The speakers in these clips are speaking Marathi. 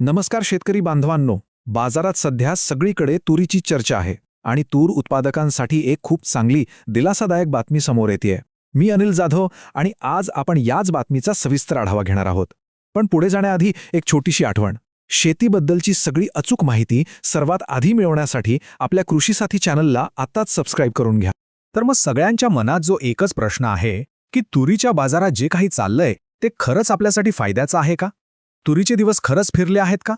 नमस्कार शेतकरी बांधवांनो बाजारात सध्या सगळीकडे तुरीची चर्चा आहे आणि तूर उत्पादकांसाठी एक खूप चांगली दिलासादायक बातमी समोर येते मी अनिल जाधव आणि आज आपण याच बातमीचा सविस्तर आढावा घेणार आहोत. पण पुढे जाण्याआधी एक छोटीशी आठवण. शेतीबद्दलची सगळी अचूक माहिती सर्वात आधी मिळवण्यासाठी आपल्या कृषीसाथी चॅनलला आत्ताच सबस्क्राईब करून घ्या. तर मग सगळ्यांच्या मनात जो एकच प्रश्न आहे की तुरीच्या बाजारात जे काही चाललंय ते खरंच आपल्यासाठी फायद्याचं आहे का? तुरीचे दिवस खरंच फिरले आहेत का?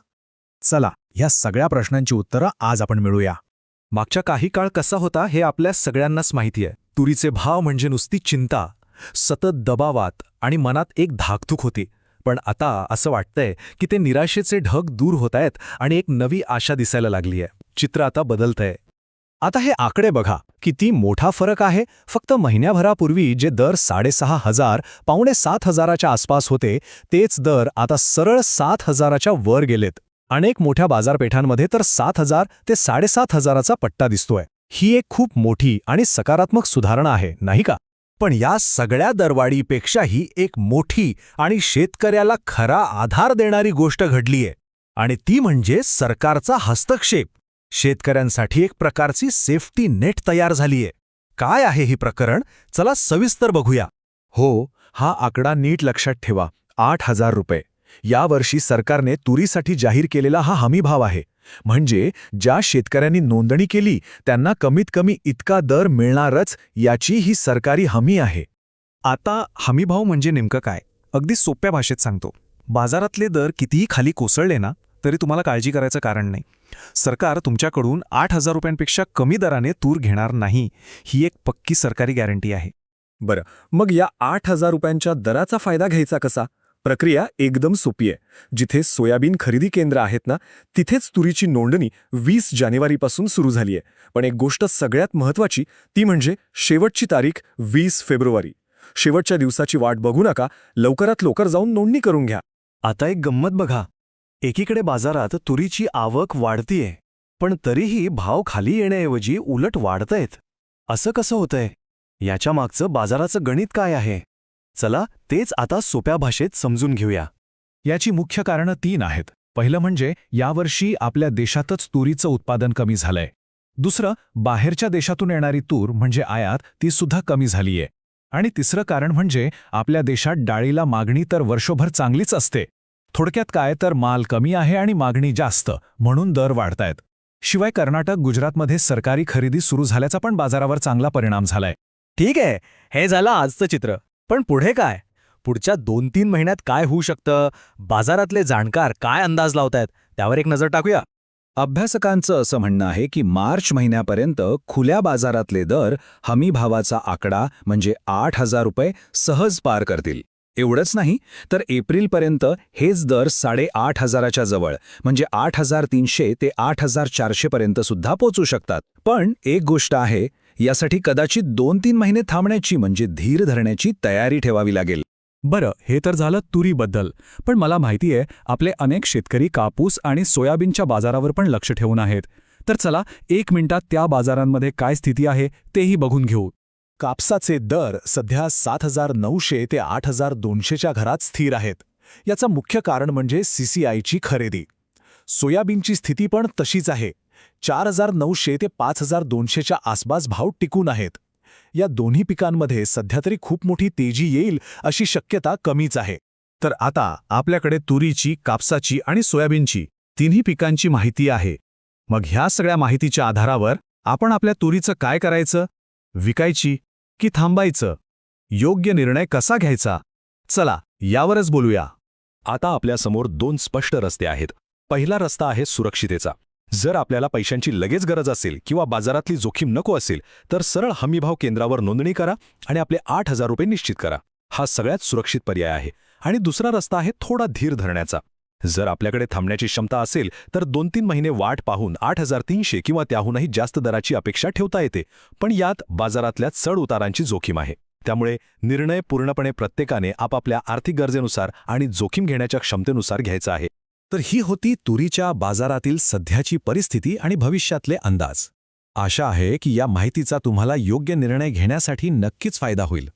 चला या सगळ्या प्रश्नांची उत्तरं आज आपण मिळूया. मागच्या काही काळ कसा होता हे आपल्या सगळ्यांनाच माहिती आहे. तुरीचे भाव म्हणजे नुसती चिंता सतत दबावात आणि मनात एक धाकधूक होती. पण आता असं वाटतंय की ते निराशेचे ढग दूर होत आहेत आणि एक नवी आशा दिसायला लागली आहे चित्र आता बदलतंय. आता हे आकडे बघा किती मोठा फरक आहे. फक्त महिन्याभरापूर्वी जे दर साडेसहा हजार पावणे सात हजाराच्या आसपास होते तेच दर आता सरळ सात हजाराच्या वर गेलेत. अनेक मोठ्या बाजारपेठांमध्ये तर सात हजार ते साडेसात हजाराचा पट्टा दिसतोय. ही एक खूप मोठी आणि सकारात्मक सुधारणा आहे नाही का? पण या सगळ्या दरवाढीपेक्षाही एक मोठी आणि शेतकऱ्याला खरा आधार देणारी गोष्ट घडलीय. आणि ती म्हणजे सरकारचा हस्तक्षेप. शेतकऱ्यांसाठी एक प्रकारची सेफ्टी नेट तयार झालीये. काय आहे ही प्रकरण? चला सविस्तर बघूया. हो हा आकडा नीट लक्षात ठेवा. आठ हजार रुपये. यावर्षी सरकारने तुरीसाठी जाहीर केलेला हा हमीभाव आहे. म्हणजे ज्या शेतकऱ्यांनी नोंदणी केली त्यांना कमीत कमी इतका दर मिळणारच याची ही सरकारी हमी आहे. आता हमीभाव म्हणजे नेमकं काय? अगदी सोप्या भाषेत सांगतो. बाजारातले दर कितीही खाली कोसळले ना तरी तुम्हाला काळजी करायचं कारण नाही. सरकार तुमच्याकडून आठ हजार रुपयांपेक्षा कमी दराने तूर घेणार नाही ही एक पक्की सरकारी गॅरंटी आहे. बरं मग या आठ हजार रुपयांच्या दराचा फायदा घ्यायचा कसा? प्रक्रिया एकदम सोपी आहे. जिथे सोयाबीन खरेदी केंद्र आहेत ना तिथेच तुरीची नोंदणी वीस जानेवारीपासून सुरू झाली आहे. पण एक गोष्ट सगळ्यात महत्वाची ती म्हणजे शेवटची तारीख वीस फेब्रुवारी. शेवटच्या दिवसाची वाट बघू नका लवकरात लवकर जाऊन नोंदणी करून घ्या. आता एक गंमत बघा. एकीकडे बाजारात तुरीची आवक वाढतीये पण तरीही भाव खाली येण्याऐवजी उलट वाढतायत. असं कसं होतंय? याच्या मागचं बाजाराचं गणित काय आहे? चला तेच आता सोप्या भाषेत समजून घेऊया. याची मुख्य कारणं तीन आहेत. पहिलं म्हणजे यावर्षी आपल्या देशातच तुरीचं उत्पादन कमी झालंय. दुसरं बाहेरच्या देशातून येणारी तूर म्हणजे आयात ती सुद्धा कमी झालीये. आणि तिसरं कारण म्हणजे आपल्या देशात डाळीला मागणी तर वर्षभर चांगलीच असते. थोडक्यात काय तर माल कमी आहे आणि मागणी जास्त म्हणून दर वाढतायत. शिवाय कर्नाटक गुजरातमध्ये सरकारी खरेदी सुरू झाल्याचा पण बाजारावर चांगला परिणाम झालाय. ठीक आहे हे झालं आजचं चित्र. पण पुढे काय? पुढच्या दोन तीन महिन्यात काय होऊ शकतं? बाजारातले जाणकार काय अंदाज लावतायत? त्यावर एक नजर टाकूया. अभ्यासकांचं असं म्हणणं आहे की मार्च महिन्यापर्यंत खुल्या बाजारातले दर हमी भावाचा आकडा म्हणजे आठ हजार रुपये सहज पार करतील. एवढंच नाही तर एप्रिलपर्यंत हेच दर साडेआठ हजाराच्या जवळ म्हणजे आठ हजार तीनशे ते आठ हजार चारशेपर्यंत सुद्धा पोचू शकतात. पण एक गोष्ट आहे यासाठी कदाचित दोन तीन महिने थांबण्याची म्हणजे धीर धरण्याची तयारी ठेवावी लागेल. बरं हे तर झालं तुरीबद्दल पण मला माहिती आहे आपले अनेक शेतकरी कापूस आणि सोयाबीनच्या बाजारावर पण लक्ष ठेवून आहेत. तर चला एक मिनिटात त्या बाजारांमध्ये काय स्थिती आहे तेही बघून घेऊ. कापसाचे दर सध्या सात हजार नऊशे ते आठ हजार दोनशेच्या घरात स्थिर आहेत. याचं मुख्य कारण म्हणजे सीसीआयची खरेदी. सोयाबीनची स्थिती पण तशीच आहे. चार हजार नऊशे ते पाच हजार दोनशेच्या आसपास भाव टिकून आहेत. या दोन्ही पिकांमध्ये सध्या तरी खूप मोठी तेजी येईल अशी शक्यता कमीच आहे. तर आता आपल्याकडे तुरीची कापसाची आणि सोयाबीनची तिन्ही पिकांची माहिती आहे. मग ह्या सगळ्या माहितीच्या आधारावर आपण आपल्या तुरीचं काय करायचं? विकायची की थांबायचं. योग्य निर्णय कसा घ्यायचा? चला यावरच बोलूया. आता आपल्यासमोर दोन स्पष्ट रस्ते आहेत. पहिला रस्ता आहे सुरक्षितेचा. जर आपल्याला पैशांची लगेच गरज असेल किंवा बाजारातली जोखीम नको असेल तर सरळ हमीभाव केंद्रावर नोंदणी करा आणि आपले आठ हजार रुपये निश्चित करा. हा सगळ्यात सुरक्षित पर्याय आहे. आणि दुसरा रस्ता आहे थोडा धीर धरण्याचा. जर आपल्याकडे थांबण्याची क्षमता असेल तर दोन तीन महिने वाट पाहून आठ हजार तीनशे किंवा त्याहूनही जास्त दराची अपेक्षा ठेवता येते. पण यात बाजारातल्या चढ उतारांची जोखीम आहे. त्यामुळे निर्णय पूर्णपणे प्रत्येकाने आपापल्या आर्थिक गरजेनुसार आणि जोखीम घेण्याच्या क्षमतेनुसार घ्यायचा आहे. तर ही होती तुरीच्या बाजारातील सध्याची परिस्थिती आणि भविष्यातले अंदाज. आशा आहे की या माहितीचा तुम्हाला योग्य निर्णय घेण्यासाठी नक्कीच फायदा होईल.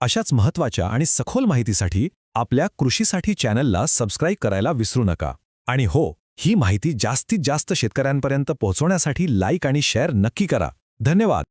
अशाच महत्त्वाच्या आणि सखोल माहितीसाठी आपल्या कृषीसाठी चॅनलला सबस्क्राईब करायला विसरू नका. आणि हो ही माहिती जास्तीत जास्त शेतकऱ्यांपर्यंत पोहोचवण्यासाठी लाईक आणि शेअर नक्की करा. धन्यवाद!